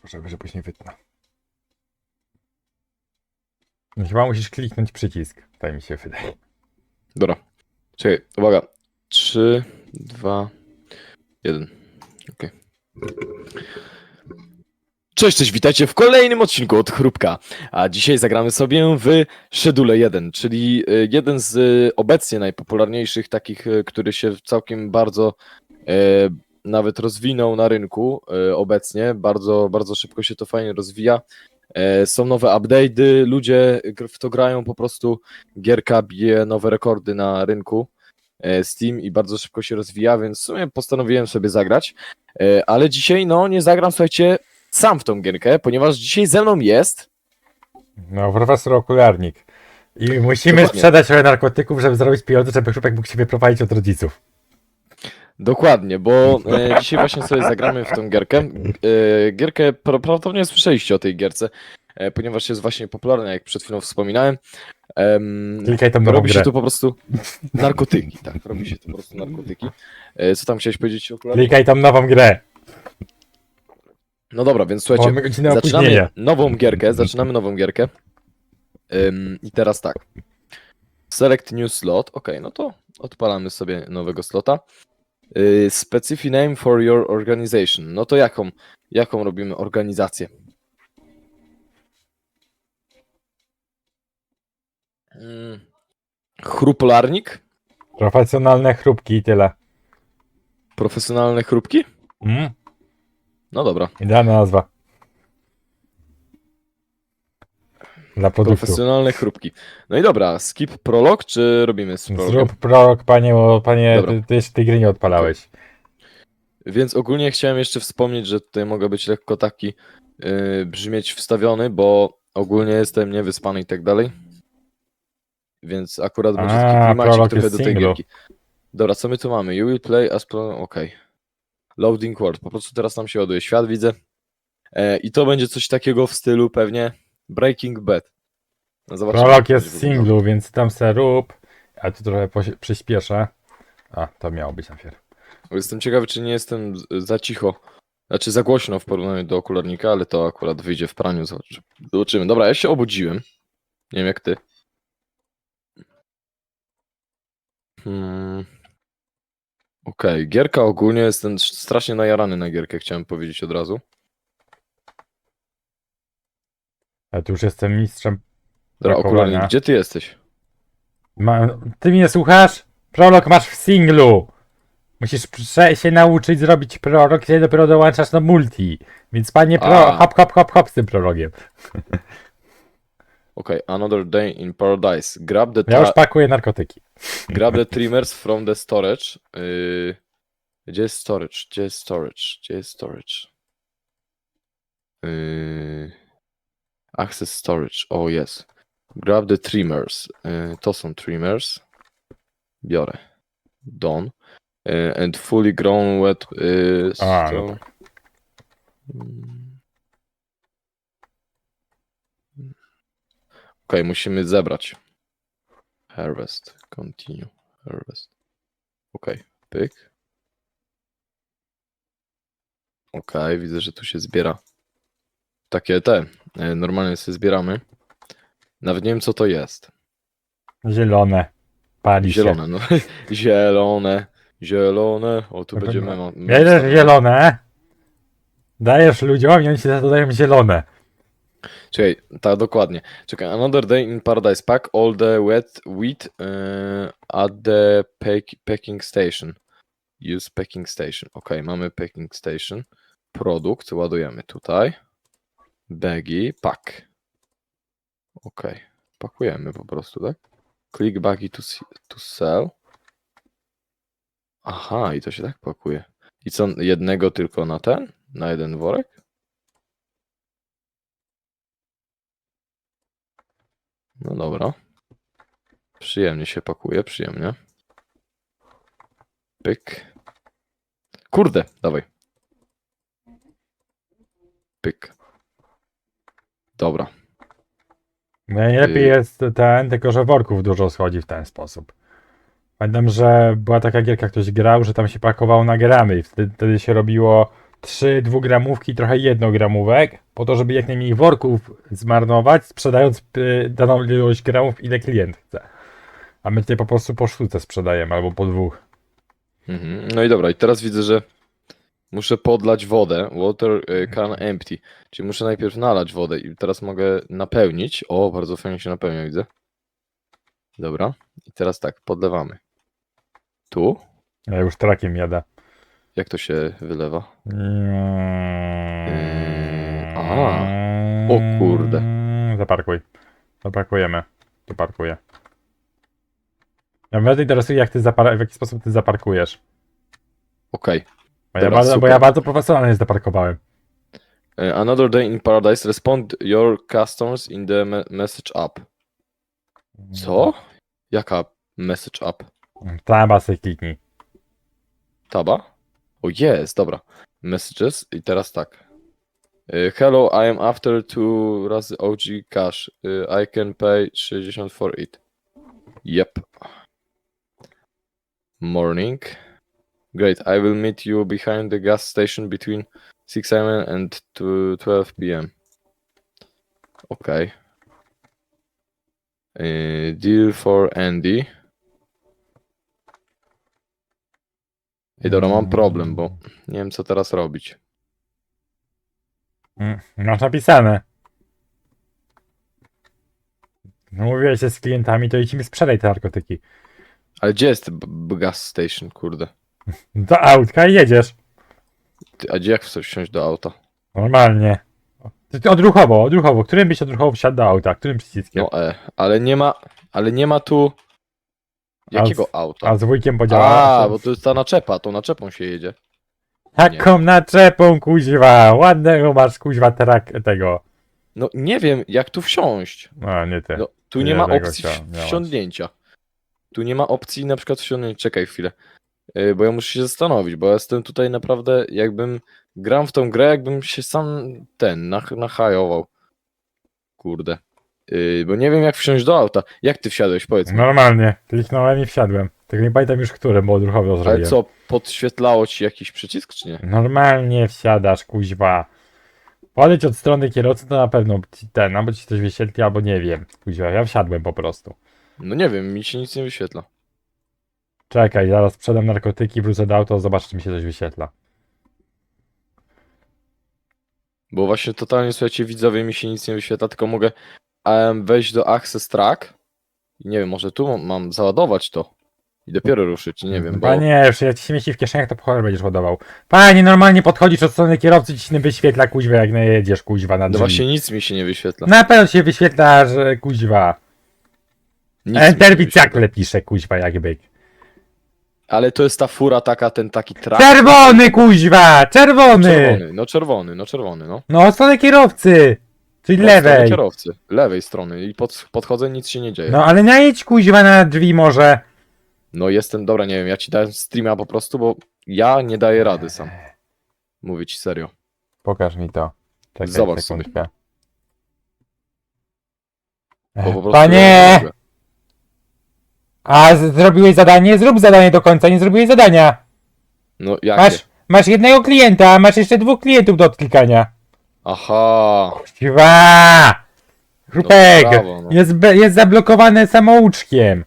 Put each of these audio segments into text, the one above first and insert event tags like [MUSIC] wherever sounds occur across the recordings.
Proszę, że później wytnę. No chyba musisz kliknąć przycisk, tak mi się wydaje. Dobra. Czekaj, uwaga. 3, 2, 1. Okej. Cześć, cześć, witajcie w kolejnym odcinku od Chrupka. A dzisiaj zagramy sobie w Schedule 1, czyli y, jeden z y, obecnie najpopularniejszych takich, y, który się całkiem bardzo e, nawet rozwinął na rynku e, obecnie. Bardzo, bardzo szybko się to fajnie rozwija. E, Są nowe update'y, ludzie w to grają po prostu. Gierka bije nowe rekordy na rynku e, Steam i bardzo szybko się rozwija, więc w sumie postanowiłem sobie zagrać. Ale dzisiaj, no, nie zagram, słuchajcie, sam w tą gierkę, ponieważ dzisiaj ze mną jest. No, profesor okularnik. I musimy Dokładnie. sprzedać trochę narkotyków, żeby zarobić pieniądze, żeby Chrupek mógł się wyprowadzić od rodziców. Dokładnie, bo [LAUGHS] e, dzisiaj właśnie sobie zagramy w tą gierkę. E, gierkę pra- prawdopodobnie słyszeliście o tej gierce, e, ponieważ jest właśnie popularna, jak przed chwilą wspominałem. Em, Klikaj tam robi grę. się tu po prostu [LAUGHS] narkotyki, tak, robi się tu po prostu narkotyki. E, co tam chciałeś powiedzieć o okularach? Klikaj tam nową grę. No dobra, więc Mamy słuchajcie, godzinę zaczynamy opóźnienia. nową gierkę, zaczynamy nową gierkę. Ym, I teraz tak. Select new slot. Ok, no to odpalamy sobie nowego slota. Yy, specific name for your organization. No to jaką, jaką robimy organizację? Mm, Chrupolarnik? Profesjonalne chrupki i tyle. Profesjonalne chrupki? Mm? No dobra. Idealna nazwa. Dla. Profesjonalne chrupki. No i dobra, skip prolog, czy robimy z prologiem? Zrób prorok, panie, bo panie, Dobra. ty, ty jeszcze tej gry nie odpalałeś. Więc ogólnie chciałem jeszcze wspomnieć, że tutaj mogę być lekko taki yy, brzmieć wstawiony, bo ogólnie jestem niewyspany i tak dalej. Więc akurat będzie taki A, klimacik prolog trochę jest do tej singlu. gierki. Dobra, co my tu mamy? You will play as pro... Okej. Loading world. Po prostu teraz nam się ładuje świat, widzę. E, I to będzie coś takiego w stylu pewnie Breaking Bad. No zobaczymy, Prolog jest wyglądało. singlu, więc tam se rób. Ja tu trochę przyspieszę. A, to miało być na fier. Jestem ciekawy, czy nie jestem z- za cicho. Znaczy za głośno w porównaniu do okularnika, ale to akurat wyjdzie w praniu. Zobaczy- Zobaczymy. Dobra, ja się obudziłem. Nie wiem jak ty. Hmm. Okej, gierka ogólnie jestem strasznie najarany na gierkę, chciałem powiedzieć od razu. Ja tu już jestem mistrzem. Dobra, Brakowania. okularnik, gdzie ty jesteś? Ma... Ty mnie słuchasz? Prolog masz w singlu. Musisz prze- się nauczyć zrobić prolog i wtedy dopiero dołączasz do multi. Więc panie pro, A. hop, hop, hop, hop z tym prologiem. [LAUGHS] Okej, another day in paradise. Grab the, Ja już pakuję narkotyki. [LAUGHS] grab the [LAUGHS] trimmers from the storage. Yy... Gdzie jest storage? Gdzie jest storage? Gdzie jest storage? Yy... Access storage. O, jest. Grab the trimmers. Yy, to są trimmers. Biorę. Done. Yy, and fully grown wet. Yy, A, no sto- Mm. Okej, musimy zebrać. Harvest. Continue. Harvest. Okej, pyk. Okej, widzę, że tu się zbiera. Takie te. e, Normalnie sobie zbieramy. Nawet nie wiem, co to jest. Zielone. Pali się. Zielone, no. [LAUGHS] Zielone. Zielone. O, tu Dobra. będzie memo. Bierzesz zielone. Dajesz ludziom i oni ci za to dają zielone. Czekaj, tak, dokładnie. Czekaj, another day in paradise pack all the wet wheat uh, at the pack, packing station. Use packing station. Ok, mamy packing station. Produkt, ładujemy tutaj. Baggy, pack. Ok, pakujemy po prostu, tak? Click baggy to, s- to sell. Aha, i to się tak pakuje. I co, jednego tylko na ten? Na jeden worek? No dobra. Przyjemnie się pakuje, przyjemnie. Pyk. Kurde, dawaj. Pyk. Dobra. Najlepiej Y- jest ten, tylko że worków dużo schodzi w ten sposób. Pamiętam, że była taka gierka, ktoś grał, że tam się pakowało na gramy i wtedy, wtedy się robiło trzy dwugramówki i trochę jednogramówek, po to, żeby jak najmniej worków zmarnować, sprzedając y, daną ilość gramów, ile klient chce. A my tutaj po prostu po sztuce sprzedajemy, albo po dwóch. Mhm. No i dobra, i teraz widzę, że muszę podlać wodę. Water y, can empty. Czyli muszę najpierw nalać wodę i teraz mogę napełnić. O, bardzo fajnie się napełnia, widzę. Dobra. I teraz tak, podlewamy. Tu? Ja już trakiem jadę. Jak to się wylewa? Yy, a. O kurde. Zaparkuj. Zaparkujemy. Tu parkuję. Ja mnie interesuje, jak ty zapar- w jaki sposób ty zaparkujesz. Okej. Bo ja, Dobra, bardzo, bo super. ja bardzo profesjonalnie zaparkowałem. Y, Another day in paradise. Respond your customers in the me message app. Co? Jaka message app? Taba se kliknij. Taba? O jest, dobra. Messages i teraz tak. Y, Hello, I am after two razy OG cash. Y, I can pay 60 for it. Yep. Morning. Great, I will meet you behind the gas station between 6 am and 2 12 pm. Okay. Y, deal for Andy. I dobra, mam problem, bo nie wiem co teraz robić. Mm, Masz napisane. No mówiłeś się z klientami, to idź mi sprzedaj te narkotyki. Ale gdzie jest b- b- gas station, kurde? Do autka i jedziesz. Ty, a gdzie jak chcesz wsiąść do auta? Normalnie. Ty- Odruchowo, odruchowo. Którym byś odruchowo wsiadł do auta? Którym przyciskiem? No e, ale nie ma, ale nie ma tu jakiego auta? A z wujkiem podziała. A, bo to jest ta naczepa, tą naczepą się jedzie. Taką naczepą, kuźwa. Ładnego masz, kuźwa, trak tego. No nie wiem, jak tu wsiąść. No, nie ty. No, tu nie Nie ma tego opcji chciałem, wsiądnięcia. Tu nie ma opcji na przykład wsiądnięcia. Czekaj chwilę. Yy, Bo ja muszę się zastanowić, bo ja jestem tutaj naprawdę, jakbym gram w tą grę, jakbym się sam ten, nach, nahajował. Kurde. Yy, bo nie wiem jak wsiąść do auta. Jak ty wsiadłeś, powiedz mi. Normalnie. Kliknąłem i wsiadłem. Tylko nie pamiętam już którym, bo odruchowo Ale zrobiłem. co, podświetlało ci jakiś przycisk, czy nie? Normalnie wsiadasz, kuźwa. Podejdź od strony kierowcy, to na pewno ci ten, albo ci coś wyświetli, albo nie wiem. Kuźwa, ja wsiadłem po prostu. No nie wiem, mi się nic nie wyświetla. Czekaj, zaraz sprzedam narkotyki, wrócę do auta, zobacz, czy mi się coś wyświetla. Bo właśnie totalnie, słuchajcie, widzowie, mi się nic nie wyświetla, tylko mogę em, wejść do Access Track nie wiem, może tu mam, mam załadować to i dopiero ruszyć, nie wiem, bo... Panie, już jak ci się mieści w kieszeniach, to po cholerę będziesz ładował. Panie, normalnie podchodzisz od strony kierowcy, ci się nie wyświetla, kuźwa, jak najedziesz, kuźwa, na No drzwi. właśnie nic mi się nie wyświetla. Na pewno się wyświetla, że kuźwa. Nic mi się Enter wyświetla. bicakle pisze, kuźwa, jakby. Ale to jest ta fura taka, ten taki track. Czerwony, kuźwa! Czerwony! Czerwony, no czerwony, no czerwony, no. No, od strony kierowcy! Czyli Od strony lewej. kierowcy, lewej strony i pod, podchodzę, nic się nie dzieje. No. No, ale najedź kuźwa na drzwi może. jestem, dobra, nie wiem, ja ci dałem streama po prostu, bo ja nie daję rady sam. Mówię ci serio. Pokaż mi to. Czekaj, Zobacz sekundkę. Bo po prostu Panie! ja nie mogę. A z- zrobiłeś zadanie? Zrób zadanie do końca, nie zrobiłeś zadania. No jakie? Masz, masz jednego klienta, a masz jeszcze dwóch klientów do odklikania. Aha, Kuźwa! Chrupek! brawo, no. jest, be- jest zablokowane samouczkiem.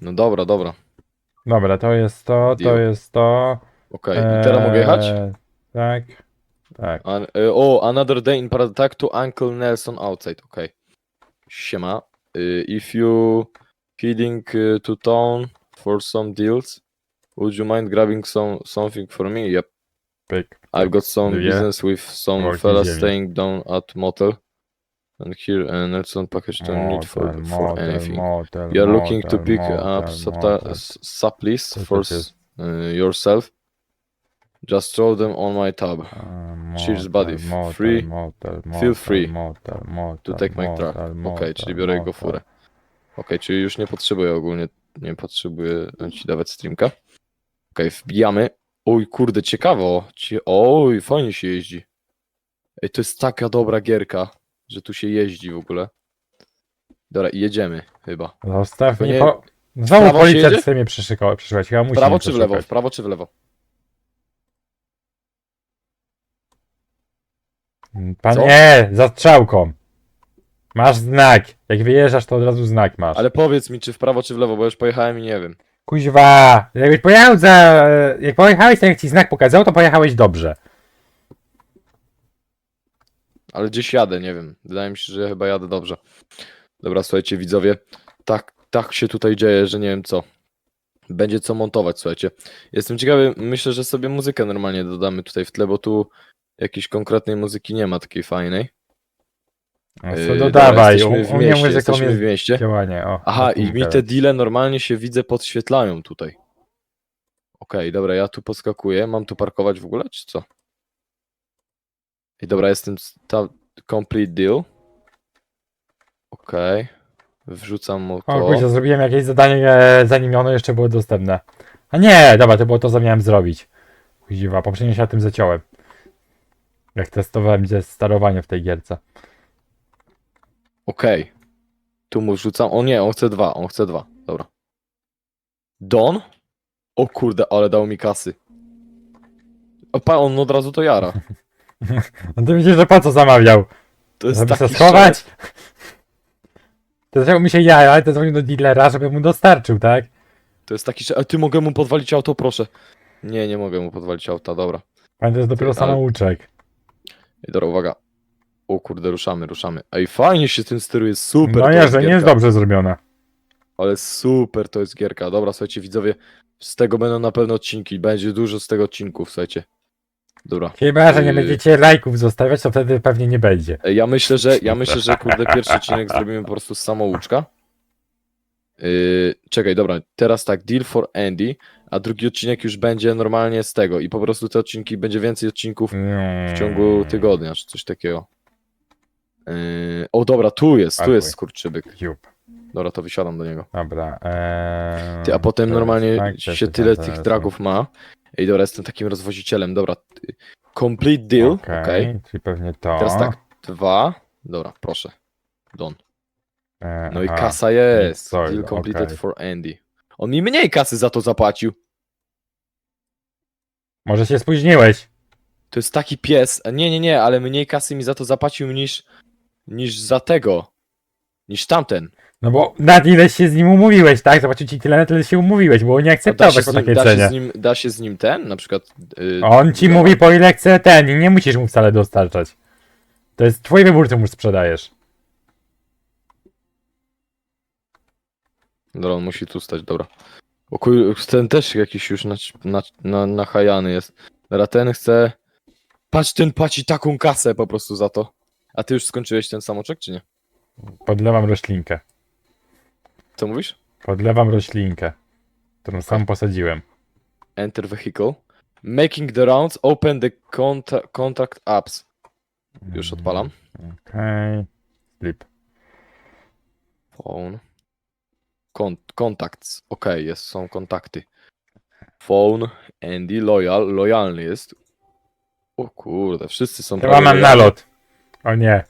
no dobra, dobra. Dobra, to jest to, to Deal. jest to. Okej, i teraz mogę jechać? Eee, Tak. Tak. An, y, o, another day in Paradise Attack to Uncle Nelson outside. Okej. Siema. Y, if you heading y, to town for some deals, would you mind grabbing some something for me? Yep. I've got some Dwie. business with some fellas ziemi. staying down at motel. And here uh, Nelson package don't need for, Motel, for motel, anything. motel, You are looking to pick up supta- motel. s- supplies Co to for uh, yourself. Just throw them on my tab. A, Cheers, buddy. Free. Feel free To take my truck. Okej, motel, czyli biorę jego furę. Okej, czyli już nie potrzebuję ogólnie, nie potrzebuję ci dawać streamka. Okej, wbijamy. Oj, kurde, ciekawo. Ci... Oj, fajnie się jeździ. Ej, to jest taka dobra gierka, że tu się jeździ w ogóle. Dobra, jedziemy chyba. Zostaw mnie nie- po... Znowu prawo się policja jedzie? chce mnie przyszywać, chyba musi prawo czy w lewo? W prawo czy w lewo? Panie, za strzałką. Masz znak. Jak wyjeżdżasz, to od razu znak masz. Ale powiedz mi, czy w prawo, czy w lewo, bo już pojechałem i nie wiem. Kuźwa, jakbyś pojechał za... Jak pojechałeś, tak jak ci znak pokazał, to pojechałeś dobrze. Ale gdzieś jadę, nie wiem. Wydaje mi się, że chyba jadę dobrze. Dobra, słuchajcie, widzowie. Tak, tak się tutaj dzieje, że nie wiem co. Będzie co montować, słuchajcie. Jestem ciekawy, myślę, że sobie muzykę normalnie dodamy tutaj w tle, bo tu jakiejś konkretnej muzyki nie ma takiej fajnej. No, Yy, co dobra, dodawaj, jesteśmy w mieście, jesteśmy jest w mieście. działanie. O, Aha, i mi te deale normalnie się widzę podświetlają tutaj. Okej, dobra, ja tu podskakuję. Mam tu parkować w ogóle, czy co? I dobra, jestem s- ta complete deal. Okej. Wrzucam mu O to. kurczę, zrobiłem jakieś zadanie, e, zanim ono jeszcze było dostępne. A nie, dobra, to było to, co miałem zrobić. Kuźwa, poprzednio się na tym zaciąłem. Jak testowałem gdzie sterowanie w tej gierce. Okej. Tu mu wrzucam. O nie, on chce dwa, on chce dwa. Dobra. Don? O kurde, ale dał mi kasy. Opa, on od razu to jara. [LAUGHS] No to widzisz, że po co zamawiał? To jest Żeby taki się schować? szef. [LAUGHS] To zaczął mi się jaja, ale to dzwonił do dealera, żeby mu dostarczył, tak? To jest taki, że a ty mogę mu podwalić auto, proszę. Nie, nie mogę mu podwalić auta, dobra. Ale to jest dopiero Ty, ale- samouczek. I dobra, uwaga. O kurde, ruszamy, ruszamy. Ej, fajnie się tym steruje, super. No to że nie jest gierka. dobrze zrobione. Ale super to jest gierka. Dobra, słuchajcie, widzowie, z tego będą na pewno odcinki. Będzie dużo z tego odcinków, słuchajcie. Dobra. Chyba, że nie Yy. będziecie lajków zostawiać, to wtedy pewnie nie będzie. Ej, Ja myślę, że ja myślę, że kurde pierwszy [LAUGHS] odcinek zrobimy po prostu z samouczka. Yy, czekaj, dobra, teraz tak, deal for Andy, a drugi odcinek już będzie normalnie z tego i po prostu te odcinki, będzie więcej odcinków w ciągu tygodnia, czy coś takiego. Yy, o dobra, tu jest, tu jest skurczybyk. Jup. Dobra, to wysiadam do niego. Dobra. Eee, Ty, a potem to normalnie jest tak, to się jest tyle tak, tych to dragów ma. Ej, dobra, jestem takim rozwozicielem, dobra. ty- Complete deal, Okej, okej. czyli pewnie to. Teraz tak, dwa, dobra, proszę. Don. Eee, No i aha. kasa jest. sorry, Deal completed okej. for Andy. On mi mniej kasy za to zapłacił. Może się spóźniłeś. To jest taki pies. Nie, nie, nie, ale mniej kasy mi za to zapłacił niż niż za tego. Niż tamten. No bo na ile się z nim umówiłeś, tak? Zobaczył ci tyle, na tyle się umówiłeś, bo nie A da, akceptować się po z nim, takiej da, się cenie. z nim, da się z nim ten, na przykład. Yy, On ci mówi po ile chce ten i nie musisz mu wcale dostarczać. To jest twój wybór, co mu sprzedajesz. Dobra, on musi tu stać, dobra. O kuj, ten też jakiś już na, na, na, nachajany jest. Dobra, ten chce. Patrz, ten płaci taką kasę po prostu za to. A ty już skończyłeś ten samoczek, czy nie? Podlewam roślinkę. Co mówisz? Podlewam roślinkę. Którą sam posadziłem. Enter vehicle. Making the rounds, open the conta contact apps. Już odpalam. Okej. Flip. Phone. Kon contacts. Okej, jest, są kontakty. Phone, Andy, loyal, lojalny jest. O kurde, wszyscy są Chyba mam lojalni. nalot. O nie.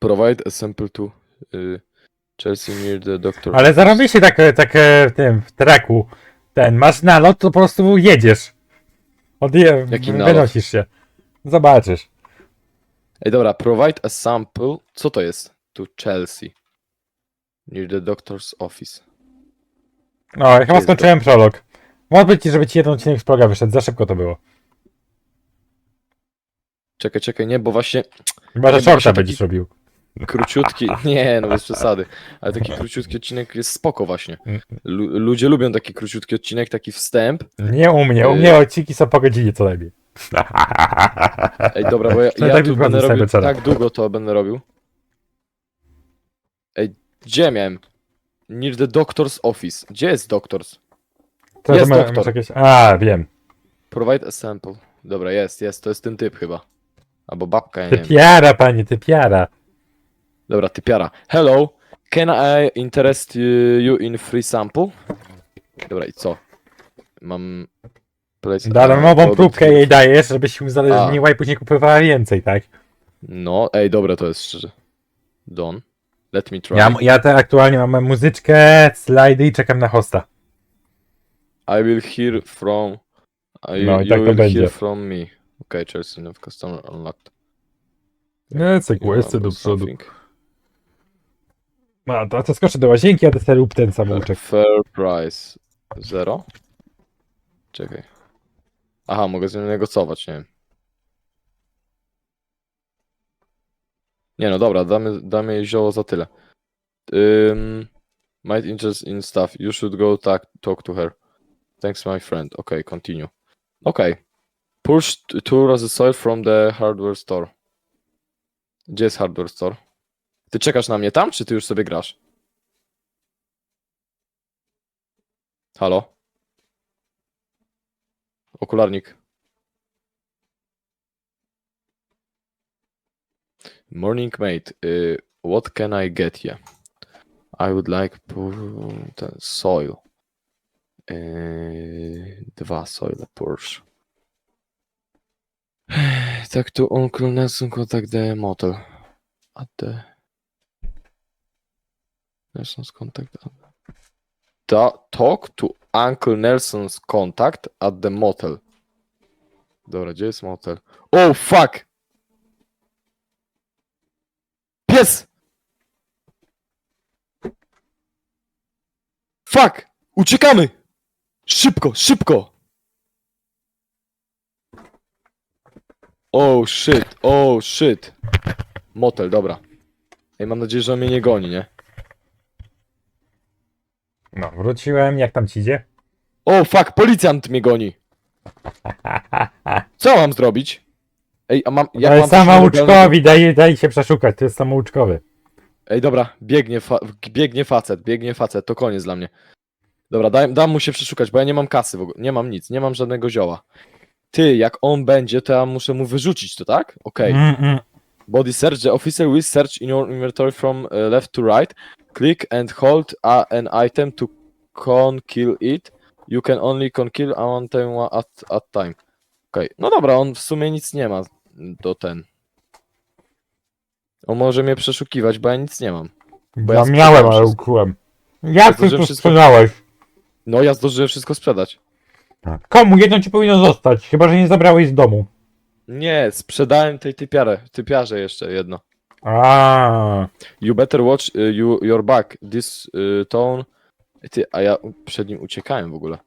Provide a sample to y, Chelsea near the doctor. Ale zarobię się tak, tak e, w tym, w traku. Ten, masz nalot, to po prostu jedziesz. Odje Jaki nalot? wynosisz się. Zobaczysz. Ej, dobra, provide a sample. Co to jest? To Chelsea. Near the doctor's office. No, ja chyba jest skończyłem prolog. Może być, żeby ci jeden odcinek z proga wyszedł, za szybko to było. Czekaj, czekaj, nie, bo właśnie Chyba, że Chyba shorta się taki- będziesz robił. króciutki, [LAUGHS] nie, no bez przesady, ale taki króciutki odcinek jest spoko właśnie. Lu ludzie lubią taki króciutki odcinek, taki wstęp. Nie u mnie, u Y- mnie odcinki są po godzinie co najmniej. Ej, dobra, bo ja, ja tak tu wygląda będę robił, tak długo to będę robił. Gdzie miałem? Near the doctor's office. Gdzie jest doctor's? To Jest ma- doktor. masz jakieś... A, wiem. Provide a sample. Dobra, jest, jest, to jest ten typ chyba. Albo babka, ja nie wiem. piara, panie, ty piara. Dobra, typiara. Hello, can I interest you you in free sample? Dobra, i co? Mam... place- Darmową product próbkę jej dajesz, żebyś się uzależniła i później kupowała więcej, tak? No, ej, dobre to jest szczerze. Don. Let me try. Ja, ja te aktualnie mam muzyczkę, slajdy i czekam na hosta. I will hear from... I, No i you tak to will będzie. hear from me. Okay, Chelsea of customer unlocked. Lecę questy do Albo przodu. something. A, to, to skoczę do łazienki, a ty sobie rób ten samouczek. Fair price. Zero? Czekaj. Aha, mogę z nią negocjować, nie wiem. Nie no, dobra, damy, damy zioło za tyle. Um, might interest in stuff. You should go talk, talk to her. Thanks, my friend. Okay, continue. Okay. Push two soil from the hardware store. Gdzie jest hardware store? Ty czekasz na mnie tam, czy ty już sobie grasz? Halo? Okularnik. Morning mate, y, what can I get you? I would like soil. Uh, y, dwa soile Porsche. [SIGHS] Tak to Uncle Nelson contact the motel. At the... Nelson's contact Ta- talk to Uncle Nelson's contact at the motel. Dobra, gdzie jest motel? Oh fuck! Pies! Fuck! Uciekamy! Szybko, szybko! Oh shit, oh shit. Motel, dobra. Ej, mam nadzieję, że on mnie nie goni, nie? No, wróciłem, jak tam ci idzie? O, fuck, policjant mnie goni. [LAUGHS] Co mam zrobić? Ej, a mam. Jak Ale mam samouczkowi, daj, daj się przeszukać, to jest samouczkowy. Ej, dobra, biegnie, fa... biegnie facet, biegnie facet, to koniec dla mnie. Dobra, daj, dam mu się przeszukać, bo ja nie mam kasy w ogóle, nie mam nic, nie mam żadnego zioła. Ty, jak on będzie, to ja muszę mu wyrzucić to, tak? Okej. Mm, mm. Body search, the officer will search in your inventory from uh, left to right. Click and hold a, an item to con-kill it. You can only con-kill one time at, at time. Okej, no dobra, on w sumie nic nie ma do ten. On może mnie przeszukiwać, bo ja nic nie mam. Bo ja ja miałem, sprzedałem ale wszystko. ukryłem. Jak ty tu wszystko- sprzedałeś? No, ja zdążyłem wszystko sprzedać. Komu? Jedno ci powinno zostać, chyba że nie zabrałeś z domu. Nie, sprzedałem tej typiarę, typiarze jeszcze jedno. A, You better watch y, you, your back. This y, tone. Ty, a ja przed nim uciekałem w ogóle.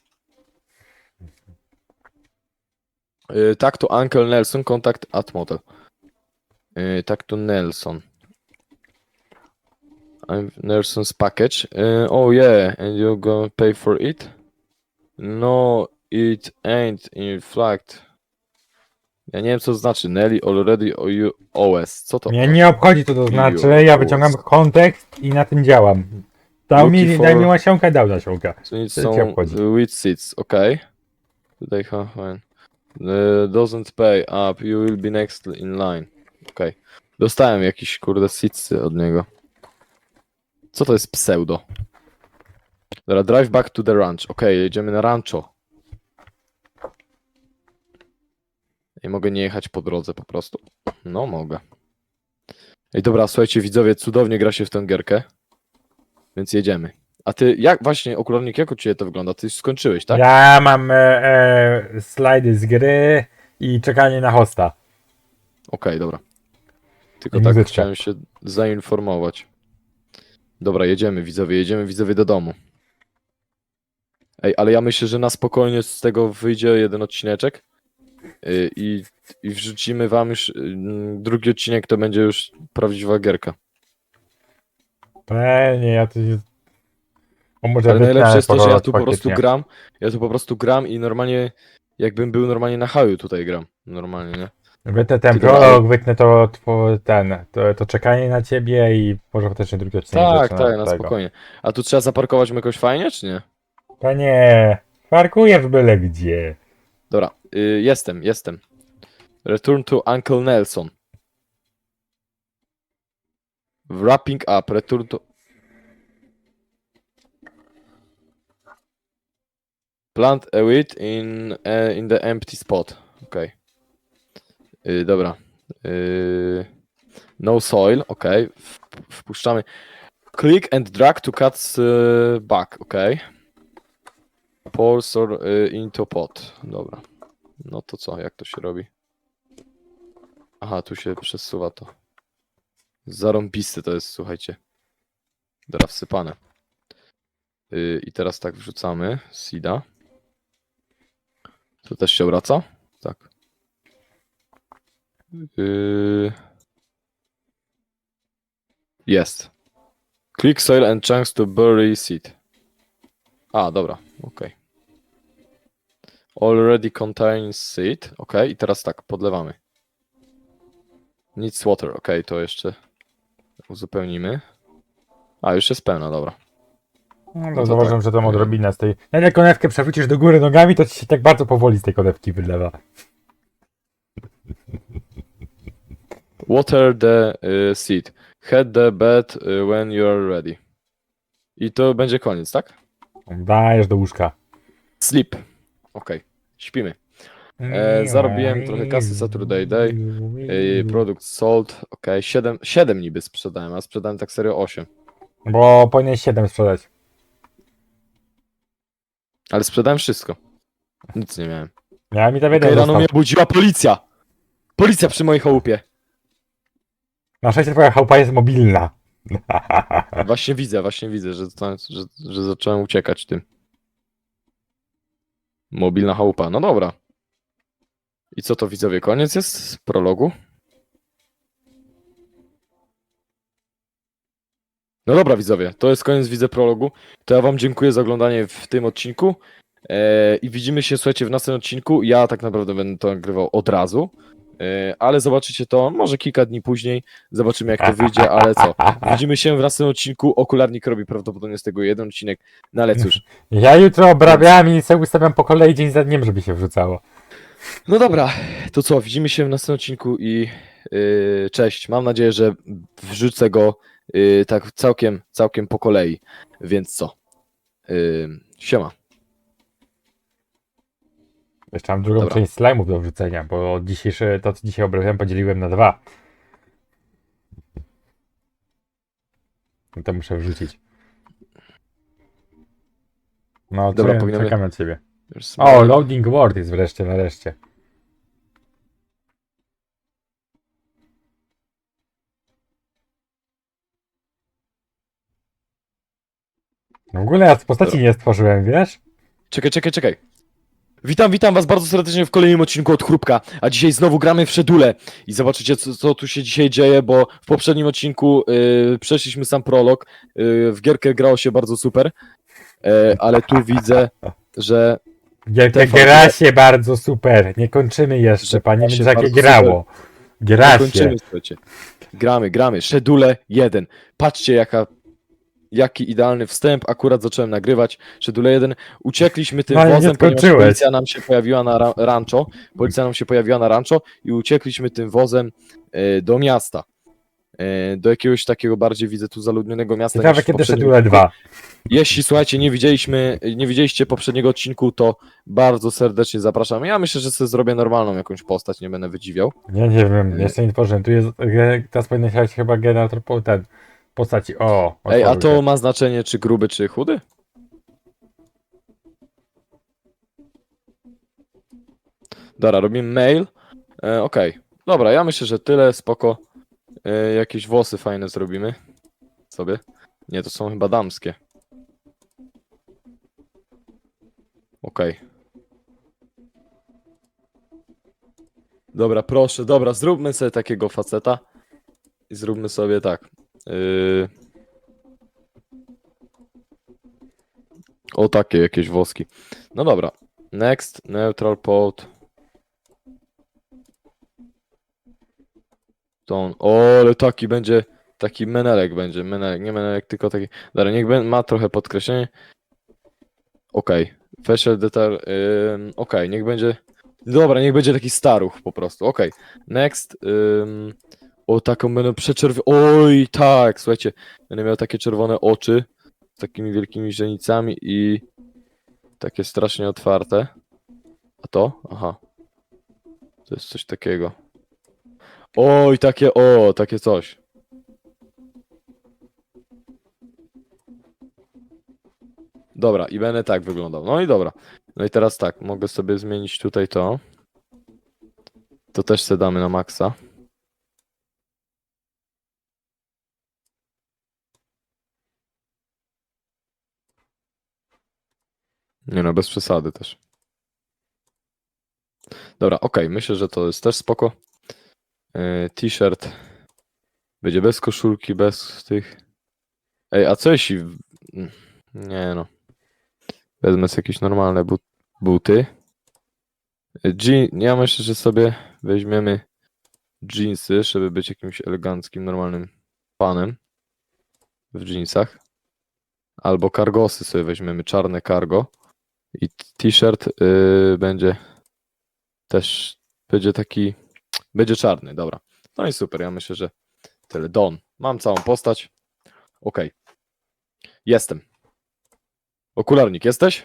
Y, tak to Uncle Nelson, contact at motel. Y, tak to Nelson. I'm Nelson's package. Y, oh yeah, and you gonna pay for it? No, it ain't in fact. Ja nie wiem co to znaczy. Nelly already you OS. Co to? mnie nie obchodzi co to znaczy, ja wyciągam kontekst i na tym działam. Dał mi, Looking daj for- mi nasionkę, dał nasionkę. So need Co cię some obchodzi? wheat seeds, okay. Tutaj ha, fine. Uh, doesn't pay up, you will be next in line. Okay. Dostałem jakiś kurde seedsy od niego. Co to jest pseudo? Dobra, drive back to the ranch. Okej, jedziemy na rancho. Nie mogę nie jechać po drodze po prostu. No mogę. Ej dobra, słuchajcie widzowie, cudownie gra się w tę gierkę. Więc jedziemy. A ty, jak właśnie, okularnik, jak u ciebie to wygląda? Ty już skończyłeś, tak? Ja mam e, e, slajdy z gry i czekanie na hosta. Okej, dobra. Tylko I tak muzyczka. chciałem się zainformować. Dobra, jedziemy widzowie, jedziemy widzowie do domu. Ej, ale ja myślę, że na spokojnie z tego wyjdzie jeden odcineczek yy, i, i wrzucimy wam już yy, drugi odcinek, to będzie już prawdziwa gierka. Pewnie, ja to jest... Może Ale najlepsze jest to, że ja tu po faktycznie. prostu gram, ja tu po prostu gram i normalnie, jakbym był normalnie na haju tutaj gram. Normalnie, nie? Wytnę ten Tylko- prolog, wytnę to, to ten, to, to czekanie na ciebie i może faktycznie drugi odcinek Tak, tak, od na tego. spokojnie. A tu trzeba zaparkować jakoś fajnie, czy nie? Panie, parkujesz byle gdzie. Dobra, y, jestem, jestem. Return to Uncle Nelson. Wrapping up, return to... Plant a weed in, in the empty spot. Okej. Y, dobra. Y, no soil. W- Wpuszczamy. Click and drag to cut y, back, okej. Pour or y, into pot. Dobra. No to co, jak to się robi? Aha, tu się przesuwa to. Zarąbiste to jest, słuchajcie. Teraz wsypane. Yy, I teraz tak wrzucamy Sida. To też się wraca? Tak. Yy... Jest. Click soil and chunks to bury seed. A, dobra, okej. Already contains seed. Ok, i teraz tak, podlewamy. Needs water, ok, to jeszcze uzupełnimy. A, już jest pełna, dobra. No, to to zauważyłem, tak. że tą odrobinę z tej... Nawet jak konewkę przewrócisz do góry nogami, to ci się tak bardzo powoli z tej konewki wylewa. Water the y, seed. Head the bed y, when you are ready. I to będzie koniec, tak? Dajesz do łóżka. Sleep. Ok, śpimy. E, zarobiłem trochę kasy Saturday Day. Y, produkt sold. Ok, 7, 7 niby sprzedałem, a sprzedałem tak serio 8. Bo powinieneś 7 sprzedać. Ale sprzedałem wszystko. Nic nie miałem. Ja mi to Okay, wiedzieć rano został. mnie budziła policja! Policja przy mojej chałupie. Na szczęście twoja chałupa jest mobilna. [LAUGHS] Właśnie widzę, właśnie widzę, że, to- że, że zacząłem uciekać tym. Mobilna chałupa. No dobra. I co to widzowie? Koniec jest z prologu? No dobra widzowie, to jest koniec widzę prologu. To ja wam dziękuję za oglądanie w tym odcinku. E, I widzimy się, słuchajcie, w następnym odcinku. Ja tak naprawdę będę to nagrywał od razu. E, ale zobaczycie to może kilka dni później. Zobaczymy jak to wyjdzie, ale co? Widzimy się w następnym odcinku. Okularnik robi prawdopodobnie z tego jeden odcinek. No ale cóż. Ja jutro obrabiam i sobie ustawiam po kolei dzień za dniem, żeby się wrzucało. No dobra, to co? Widzimy się w następnym odcinku i yy, cześć. Mam nadzieję, że wrzucę go yy, tak całkiem, całkiem po kolei. Więc co? Yy, siema. Jeszcze mam drugą Dobra. część slime'ów do wrzucenia, bo dzisiejsze, to co dzisiaj obrabiałem podzieliłem na dwa. To muszę wrzucić. No, Dobra, Dobra, powinno czekam na ciebie. Już O, loading word jest wreszcie, nareszcie. W ogóle ja z postaci nie stworzyłem, wiesz? Czekaj, czekaj, czekaj. Witam, witam was bardzo serdecznie w kolejnym odcinku od Chrupka, a dzisiaj znowu gramy w Szedule i zobaczycie co, co tu się dzisiaj dzieje, bo w poprzednim odcinku yy, przeszliśmy sam prolog, yy, w gierkę grało się bardzo super, yy, ale tu widzę, że Gierka gra się bardzo super. Nie kończymy jeszcze, Że panie się Mędrzakie bardzo grało. Gra się. kończymy, słuchajcie. Gramy, gramy, Szedule 1. Patrzcie jaka, jaki idealny wstęp, akurat zacząłem nagrywać Szedule 1. Uciekliśmy tym No, ale wozem, ponieważ policja nam się pojawiła na ra rancho, policja nam się pojawiła na rancho i uciekliśmy tym wozem e, do miasta. E, do jakiegoś takiego bardziej, widzę tu zaludnionego miasta Ciekawe kiedy Szedule 2. jeśli słuchajcie, nie widzieliśmy, nie widzieliście poprzedniego odcinku, to bardzo serdecznie zapraszam. Ja myślę, że sobie zrobię normalną jakąś postać, nie będę wydziwiał. Nie, nie wiem, Y. jeszcze nie tworzyłem. Tu jest, e, teraz powinien chyba generator ten postaci. O, Ej, a otworzył to się. ma znaczenie, czy gruby, czy chudy? Dobra, robimy mail. E, Okej, dobra, ja myślę, że tyle, spoko. E, jakieś włosy fajne zrobimy sobie. Nie, to są chyba damskie. Okej. Dobra, proszę, dobra, zróbmy sobie takiego faceta. I zróbmy sobie tak. Yy... O, takie jakieś woski. No dobra. Next, neutral pod. Tone. O, ale taki będzie. Taki menelek będzie. Menelek, nie menelek, tylko taki. Dobra, niech ben- ma trochę podkreślenie. Okej. Facial detail. Ym, Okej, niech będzie. Dobra, niech będzie taki staruch po prostu. Okej. Next. Ym... O, taką będę przeczerw... Oj, tak, słuchajcie. Będę miał takie czerwone oczy z takimi wielkimi źrenicami i takie strasznie otwarte. A to? Aha. To jest coś takiego. Oj, takie, o, takie coś. Dobra, i będę tak wyglądał. No i dobra. No i teraz tak, mogę sobie zmienić tutaj to. To też se damy na maksa. Nie no, bez przesady też. Dobra, okej, myślę, że to jest też spoko. Yy, T-shirt będzie bez koszulki, bez tych. Ej, a co jeśli. Nie no. Wezmę sobie jakieś normalne but buty. Yy, Je ja myślę, że sobie weźmiemy jeansy, żeby być jakimś eleganckim, normalnym panem w jeansach. Albo cargosy sobie weźmiemy, czarne cargo. I t-shirt yy, będzie też będzie taki. Będzie czarny, dobra. No i super, ja myślę, że tyle. Don. Mam całą postać. Okej. Jestem. Okularnik, jesteś?